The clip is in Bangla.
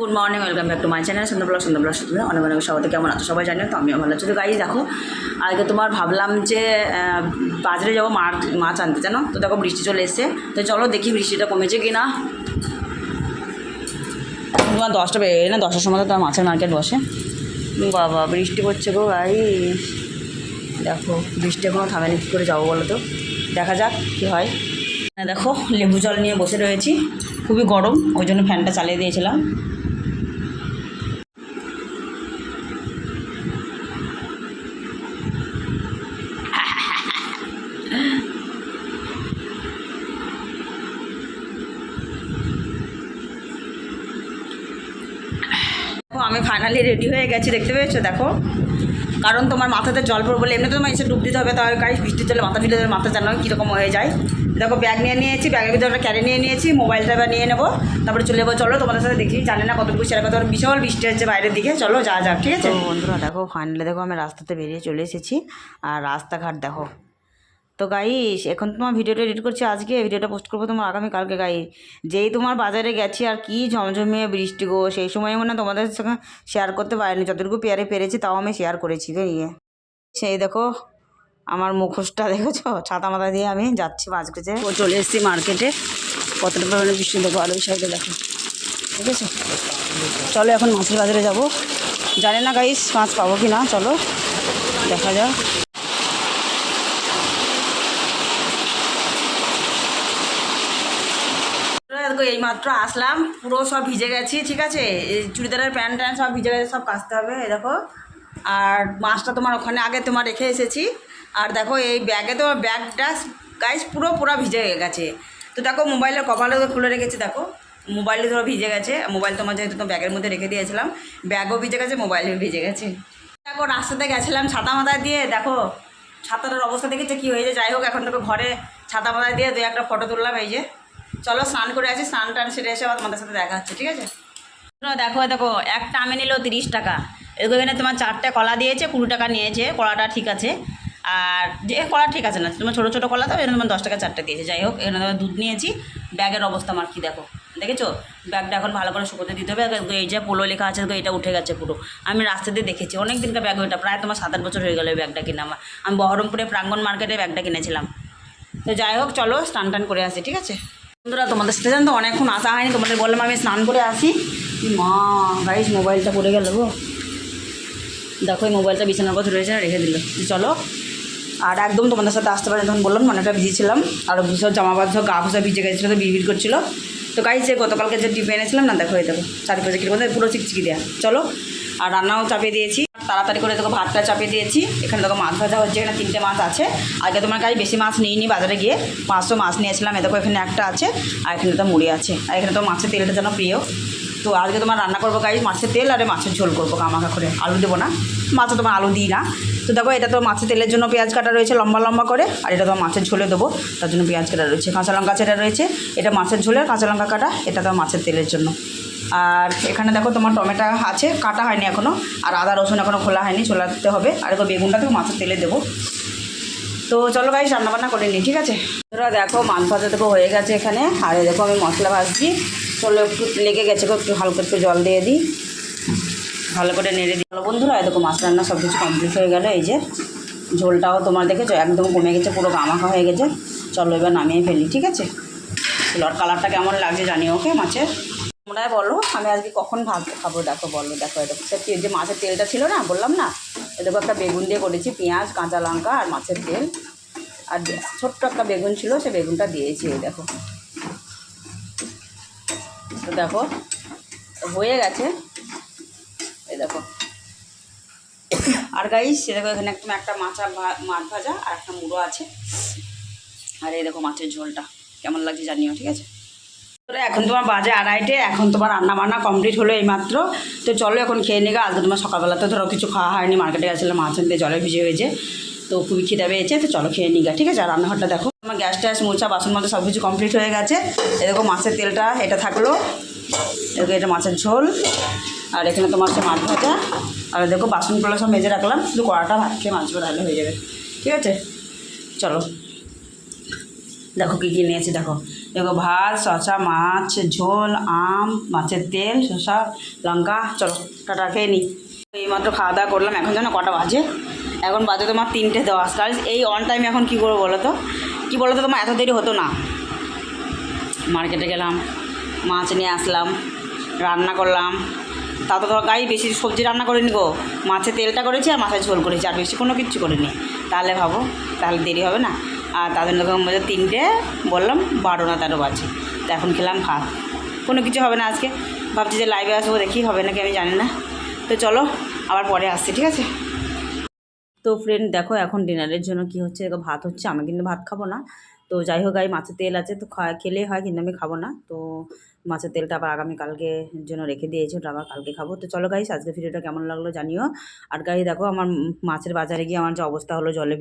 Good morning welcome back to my channel সুন্দর ব্লগ সুন্দর ব্লগ সুন্দর অনেক অনেক সবাই কেমন আছো? সবাই জানো তো আমিও ভালো আছি। তো গাই দেখো আজকে তোমার ভাবলাম যে বাজারে যাব মাছ মাছ আনতে জানো? তো দেখো বৃষ্টি চলে এসছে। তো চলো দেখি বৃষ্টিটা কমেছে কি না তোমার দশটা বেজে না? দশটার সময় তো তোমার মাছের মার্কেট বসে। বাবা বৃষ্টি পড়ছে গো গাই দেখো বৃষ্টি এখনও থামেনি কী করে যাব বলো তো? দেখা যাক কী হয়। হ্যাঁ, দেখো লেবু জল নিয়ে বসে রয়েছি। খুবই গরম ওই জন্য ফ্যানটা চালিয়ে দিয়েছিলাম দেখো আমি ফাইনালি রেডি হয়ে গেছি, দেখতে পেয়েছ? দেখো। কারণ তোমার মাথাতে জল পড়ব বলে এমনি তোমার এসে ডুব দিতে হবে তাহলে গাড়ি বৃষ্টির জলে মাথা ফিরে মাথা জানো কীরকম হয়ে যায়। দেখো ব্যাগ নিয়ে নিয়েছি ব্যাগের ভিতরে একটা ক্যারি নিয়ে নিয়েছি মোবাইলটা এবার নিয়ে নেব। তারপরে চলে যাব, চলো তোমাদের সাথে দেখি, জানি না কতটুকু সেরা কত বিশাল বৃষ্টি হচ্ছে বাইরের দিকে, চলো যা যাক, ঠিক আছে? বন্ধুরা, দেখো ফাইনালি দেখো আমি রাস্তাতে বেরিয়ে চলে এসেছি, আর রাস্তাঘাট দেখো তো গাইস, এখন তোমার ভিডিওটা এডিট করছি আজকে, ভিডিওটা পোস্ট করব তোমার আগামী কালকে গাই যেই তোমার বাজারে গেছি আর কি ঝমঝমিয়ে বৃষ্টি গো, সেই সময় মনে তোমাদের সঙ্গে শেয়ার করতে পারিনি। যতটুকু পেয়ারে পেরেছি তাও আমি শেয়ার করেছি নিয়ে। সেই দেখো, আমার মুখোশটা দেখেছ? ছাতা মাথা দিয়ে আমি যাচ্ছি মাছ খুঁজে ও চলে এসেছি মার্কেটে কতটা পরিমাণে বৃষ্টি দেখো ওই সাইডে দেখো। ঠিক আছে? চলো এখন মাছের বাজারে যাব। জানি না গাইস মাছ পাবো কি না চলো। দেখা যাক। দেখো এই মাত্র আসলাম। পুরো সব ভিজে গেছি, ঠিক আছে? এই চুড়িদারের প্যান্ট ট্যান্ট সব ভিজে গেছে, সব কাচতে হবে, এই দেখো। আর মাছটা তোমার ওখানে আগে তোমার রেখে এসেছি। আর দেখো, এই ব্যাগে তো ব্যাগটা গাইস পুরো পুরো ভিজে গেছে। তো দেখো, মোবাইলের কপালও খুলে রেখেছি, দেখো। মোবাইলে ধরো ভিজে গেছে। মোবাইল তোমার যেহেতু তোমার ব্যাগের মধ্যে রেখে দিয়েছিলাম, ব্যাগও ভিজে গেছে, মোবাইলও ভিজে গেছে। দেখো, রাস্তাতে গেছিলাম ছাতা মাথায় দিয়ে, দেখো। ছাতাটার অবস্থা দেখেছে কী হয়েছে? যাই হোক, এখন তোকে ঘরে ছাতা মাথায় দিয়ে দু একটা ফটো তুললাম, এই যে। চলো স্নান করে আসি, স্নান টান সেরে এসে আবার তোমাদের সাথে দেখা হচ্ছে, ঠিক আছে? দেখো দেখো, একটা আমে নিল তিরিশ টাকা। এখানে তোমার চারটে কলা দিয়েছে, কুড়ি টাকা নিয়েছে, কলাটা ঠিক আছে। আর যে কলা ঠিক আছে না, তোমার ছোটো ছোটো কলা তো, এখানে তোমার দশ টাকা, চারটে দিয়েছে। যাই হোক, এখানে তোমার দুধ নিয়েছি, ব্যাগের অবস্থা আমার কী দেখো। দেখেছ? ব্যাগটা এখন ভালো করে শুকোতে দিতে হবে। এই যে পোলো লেখা আছে এটা উঠে গেছে পুরো। আমি রাস্তা দিয়ে দেখেছি অনেক দিনকার ব্যাগ ওইটা, প্রায় তোমার সাত বছর হয়ে গেলো এই ব্যাগটা কিনা আমার। আমি বহরমপুরে প্রাঙ্গণ মার্কেটে ব্যাগটা কিনেছিলাম। তো যাই হোক, চলো, স্নান টান করে আসি, ঠিক আছে? বন্ধুরা, তোমাদের সাথে তো অনেকক্ষণ আসা হয়নি, তোমাদের বললাম আমি স্নান করে আসি। মা গাইস মোবাইলটা পড়ে গেল গো। দেখো, এই মোবাইলটা বিছানার কথা রয়েছে রেখে দিল। চলো। আর একদম তোমাদের সাথে আসতে পারে তখন বললাম অনেকটা ভিজেছিলাম। আর ভীষণ জামা বাদ, সব গা ভুষা ভিজে গেছিল, তো বিড় করছিল। তো গাইস যে গতকালকে যে টিপে এনেছিলাম না, দেখো, এই দেখো, চারিপাশে কীরকম পুরো চিকচিকি দেওয়া চলো। আর রান্নাও চাপিয়ে দিয়েছি। তাড়াতাড়ি করে তোকে ভাতটা চাপিয়ে দিয়েছি। এখানে দেখো মাছ ভাজা হচ্ছে, এখানে তিনটে মাছ আছে। আগে তোমার কাছে বেশি মাছ নিইনি, বাজারে গিয়ে পাঁচশো মাছ নিয়েছিলাম। এ দেখো এখানে একটা আছে, আর এখানে তো মুড়ি আছে। আর এখানে তো মাছের তেলটা যেন প্রিয়। তো আজকে তোমার রান্না করব গাই মাছের তেল আর মাছের ঝোল করব কামাখা করে। আলু দেবো না। মাছে তোমার আলু দিই না। তো দেখো এটা তো মাছের তেলের জন্য পেঁয়াজ কাটা রয়েছে লম্বা লম্বা করে, আর এটা তোমার মাছের ঝোলে দেবো, তার জন্য পেঁয়াজ কাটা রয়েছে। কাঁচা লঙ্কা চেটা রয়েছে, এটা মাছের ঝোলে কাঁচা লঙ্কা কাটা, এটা তো মাছের তেলের জন্য। আর এখানে দেখো তোমার টমেটো আছে, কাটা হয়নি এখনও আর আদা, রসুন এখনও খোলা হয়নি ছোলাতে হবে। আর এবার বেগুনটা তো মাছের তেলে দেবো। তো চলো গাইস রান্নাবান্না করে নিই, ঠিক আছে? তোরা দেখো, মাছ ভাজা দেখো হয়ে গেছে এখানে। আর দেখো আমি মশলা ভাজছি। চলো একটু লেগে গেছে একটু হালকা একটু জল দিয়ে দিই। ভালো করে নেড়ে দিই। ভালো বন্ধুরা দেখো মাছ রান্না সব কিছু কমপ্লিট হয়ে গেল, এই যে। ঝোলটাও তোমার দেখেছ, একদম কমে গেছে, পুরো গামাখা হয়ে গেছে। চলো এবার নামিয়ে ফেলি, ঠিক আছে? আর কালারটা কেমন লাগছে জানি ওকে, মাছের? তোমরা বলো, আমি আজকে কখন ভাত খাব? দেখো, বলো, দেখো এটা সে যে মাছের তেলটা ছিল না, বললাম না? এ দেখো একটা বেগুন দিয়ে করেছি, পেঁয়াজ, কাঁচা লঙ্কা আর মাছের তেল। আর ছোট্ট একটা বেগুন ছিল, সে বেগুনটা দিয়েছি, এই দেখো। তো দেখো, হয়ে গেছে। এই দেখো। আর গাইস সে দেখো, এখানে একদম একটা মাছা মাছ ভাজা আর একটা মুড়ো আছে। আর এই দেখো মাছের ঝোলটা। কেমন লাগছে জানিও, ঠিক আছে? এখন তোমার বাজে আড়াইটে, এখন তোমার রান্না বান্না কমপ্লিট হলো এইমাত্র। তো চলো এখন খেয়ে নিগা আজকে তোমার সকালবেলা তো ধরো কিছু খাওয়া হয়নি, মার্কেটে গেছিলাম, মাছ আনতে জলে ভিজে হয়েছে। তো খুবই খিদে পেয়েছে, তো চলো খেয়ে নিগা ঠিক আছে? আর রান্নাঘরটা দেখো আমার গ্যাস ট্যাস, মোচা, বাসন মধ্যে সব কিছু কমপ্লিট হয়ে গেছে। এরকম মাছের তেলটা, এটা থাকল। এরকম এটা মাছের ঝোল। আর এখানে তোমার হচ্ছে মাছ ভাজা। আর দেখো বাসনগুলো সব মেজে রাখলাম, শুধু কড়াটা ভাত খেয়ে মাছ ভাজা হয়ে যাবে, ঠিক আছে? চলো। দেখো কী কী নিয়েছি, দেখো। দেখো ভাত, শসা, মাছ, ঝোল, আম, মাছের তেল, শসা, লঙ্কা। চলো, টাটা, খেয়ে নিই এইমাত্র খাওয়া দাওয়া করলাম, এখন যেন কটা বাজে? এখন বাজে তোমার তিনটে দশ। কাল এই অন টাইমে এখন কী করব বলো তো? কী বলো তো তোমার, এত দেরি হতো না? মার্কেটে গেলাম, মাছ নিয়ে আসলাম, রান্না করলাম। তা তো ধর গাই, বেশি সবজি রান্না করিনি গো। মাছের তেলটা করেছি আর মাছের ঝোল করেছি, আর বেশি কোনো কিচ্ছু করিনি। তাহলে ভাবো, তাহলে দেরি হবে না। আর তাদের রকম মধ্যে তিনটে, বললাম বারো না তেরো বাজে। তো এখন খেলাম ভাত। কোনো কিছু হবে না আজকে। ভাবছি যে লাইভে আসব, দেখি হবে নাকি আমি জানি না। তো চলো, আবার পরে আসছি, ঠিক আছে? তো ফ্রেন্ড দেখো এখন ডিনারের জন্য কি হচ্ছে? দেখো ভাত হচ্ছে আমি কিন্তু ভাত খাব না। তো যাই হোক, গাই, মাছের তেল আছে, তো খা- খেলেই হয়, কিন্তু আমি খাব না। তো মাছের তেলটা আবার আগামীকালকে জন্য রেখে দিয়েছি, ওটা আবার কালকে খাব। তো চলো, গাইস আজকে ভিডিওটা কেমন লাগল জানিও। আর গাই, দেখো আমার মাছের বাজারে গিয়ে আমার যে অবস্থা হলো, জলে